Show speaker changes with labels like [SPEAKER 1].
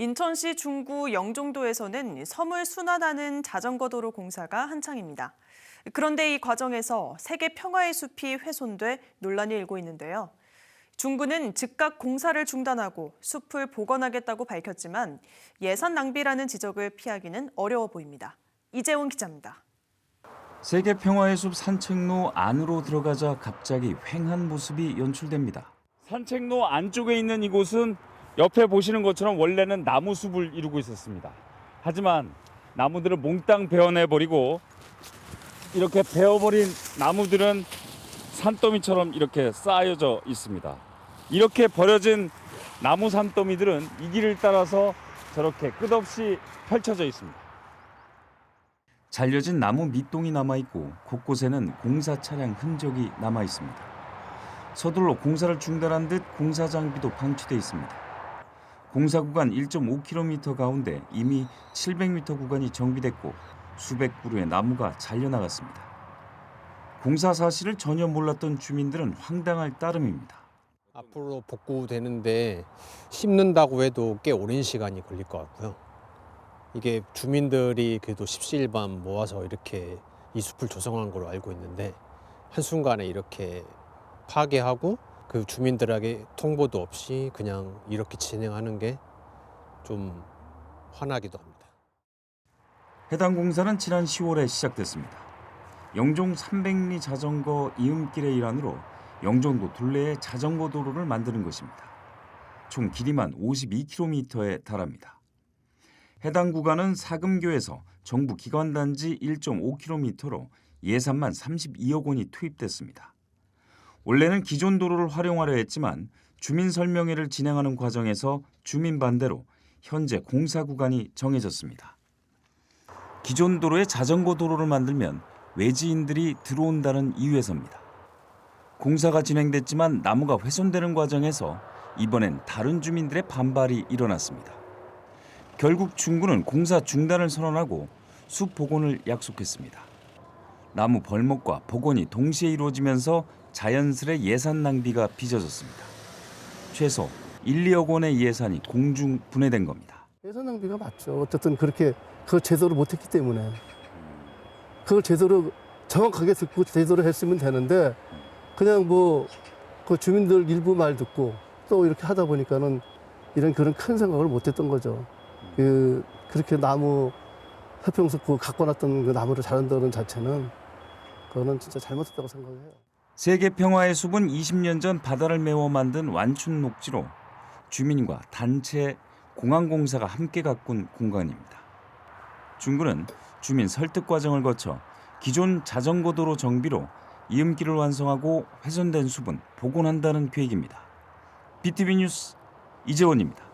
[SPEAKER 1] 인천시 중구 영종도에서는 섬을 순환하는 자전거 도로 공사가 한창입니다. 그런데 이 과정에서 세계 평화의 숲이 훼손돼 논란이 일고 있는데요. 중구는 즉각 공사를 중단하고 숲을 복원하겠다고 밝혔지만 예산 낭비라는 지적을 피하기는 어려워 보입니다. 이재원 기자입니다.
[SPEAKER 2] 세계 평화의 숲 산책로 안으로 들어가자 갑자기 휑한 모습이 연출됩니다. 산책로 안쪽에 있는 이곳은 옆에 보시는 것처럼 원래는 나무 숲을 이루고 있었습니다. 하지만 나무들을 몽땅 베어내 버리고 이렇게 베어버린 나무들은 산더미처럼 이렇게 쌓여져 있습니다. 이렇게 버려진 나무 산더미들은 이 길을 따라서 저렇게 끝없이 펼쳐져 있습니다. 잘려진 나무 밑동이 남아 있고 곳곳에는 공사 차량 흔적이 남아 있습니다. 서둘러 공사를 중단한 듯 공사 장비도 방치돼 있습니다. 공사 구간 1.5km 가운데 이미 700m 구간이 정비됐고 수백 그루의 나무가 잘려 나갔습니다. 공사 사실을 전혀 몰랐던 주민들은 황당할 따름입니다.
[SPEAKER 3] 앞으로 복구되는데 심는다고 해도 꽤 오랜 시간이 걸릴 것 같고요. 이게 주민들이 그래도 십시일반 모아서 이렇게 이 숲을 조성한 걸로 알고 있는데 한순간에 이렇게 파괴하고 그 주민들에게 통보도 없이 그냥 이렇게 진행하는 게 좀 화나기도 합니다.
[SPEAKER 2] 해당 공사는 지난 10월에 시작됐습니다. 영종 300리 자전거 이음길의 일환으로 영종도 둘레에 자전거 도로를 만드는 것입니다. 총 길이만 52km에 달합니다. 해당 구간은 사금교에서 정부 기관단지 1.5km로 예산만 32억 원이 투입됐습니다. 원래는 기존 도로를 활용하려 했지만 주민 설명회를 진행하는 과정에서 주민 반대로 현재 공사 구간이 정해졌습니다. 기존 도로에 자전거 도로를 만들면 외지인들이 들어온다는 이유에서입니다. 공사가 진행됐지만 나무가 훼손되는 과정에서 이번엔 다른 주민들의 반발이 일어났습니다. 결국 중구는 공사 중단을 선언하고 숲 복원을 약속했습니다. 나무 벌목과 복원이 동시에 이루어지면서 자연스레 예산 낭비가 빚어졌습니다. 최소 1, 2억 원의 예산이 공중 분해된 겁니다.
[SPEAKER 4] 예산 낭비가 맞죠. 어쨌든 그렇게 그걸 제대로 못했기 때문에 그걸 제대로 정확하게 듣고 제대로 했으면 되는데 그냥 뭐 그 주민들 일부 말 듣고 또 이렇게 하다 보니까는 이런 그런 큰 생각을 못했던 거죠. 그 그렇게 나무 태평숲 그 갖고 놨던 그 나무를 자른다는 자체는 그거는 진짜 잘못했다고 생각해요.
[SPEAKER 2] 세계 평화의 숲은 20년 전 바다를 메워 만든 완춘 녹지로 주민과 단체 공항공사가 함께 가꾼 공간입니다. 중구는 주민 설득 과정을 거쳐 기존 자전거 도로 정비로 이음길을 완성하고 훼손된 숲은 복원한다는 계획입니다. BTV 뉴스 이재원입니다.